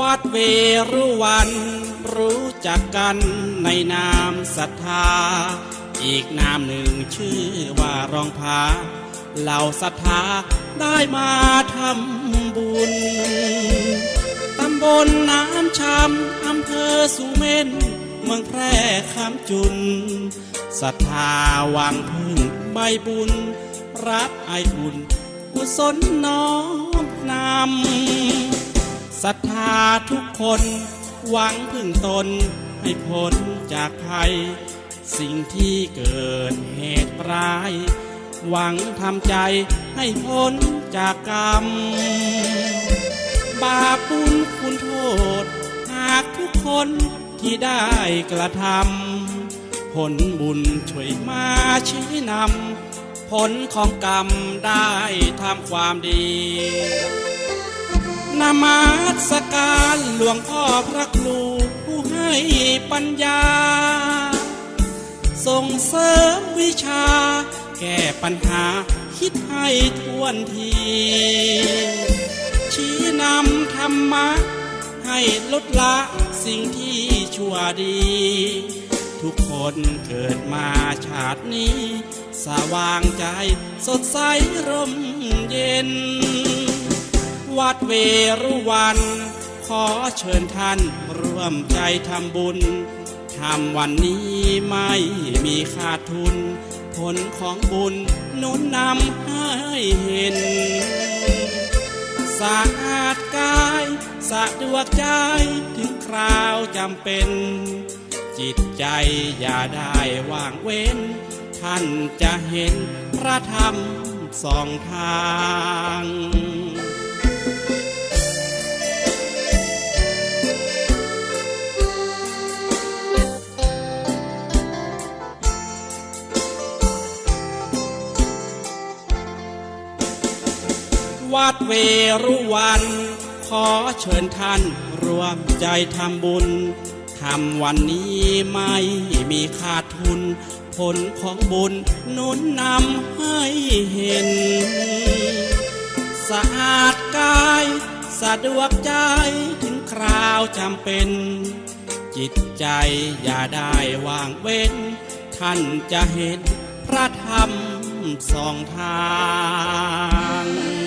วัดเวรุวันรู้จักกันในนามศรัทธา อีกนามหนึ่งชื่อว่ารองพาเหล่าศรัทธาได้มาทำบุญ ตำบลน้ำชำอำเภอสุเมนเมืองแพร่คำจุนศรัทธาวังพึ่งใบบุญ รับไออุ่นกุศลน้อมนำ ศรัทธาทุกคนหวังพึ่งตนให้พ้นจากภัย สิ่งที่เกิดเหตุร้าย หวังทำใจให้พ้นจากกรรม บาปบุญคุณโทษ หากทุกคนที่ได้กระทำผลบุญช่วยมาชี้นำผลของกรรมได้ทำความดี นามาสการหลวงพ่อพระครูผู้ให้ปัญญา ส่งเสริมวิชา แก้ปัญหาคิดให้ทวนที ชี้นำธรรมะ ให้ลดละสิ่งที่ชั่วดี ทุกคนเกิดมาชาตินี้ สว่างใจสดใสร่มเย็น วัดเวรุวัน ขอเชิญท่านร่วมใจทำบุญทำวันนี้ไม่มีขาดทุน ผลของบุญนุนนำให้เห็น สะอาดกายสะดวกใจถึงคราวจำเป็น จิตใจอย่าได้ว่างเว้น ท่านจะเห็นพระธรรมสองทาง วัดเวรุวัน ขอเชิญท่านรวมใจทำบุญทำวันนี้ไม่มีขาดทุน ผลของบุญนุนนำให้เห็น สะอาดกายสะดวกใจถึงคราวจำเป็น จิตใจอย่าได้ว่างเว้น ท่านจะเห็นพระธรรมสองทาง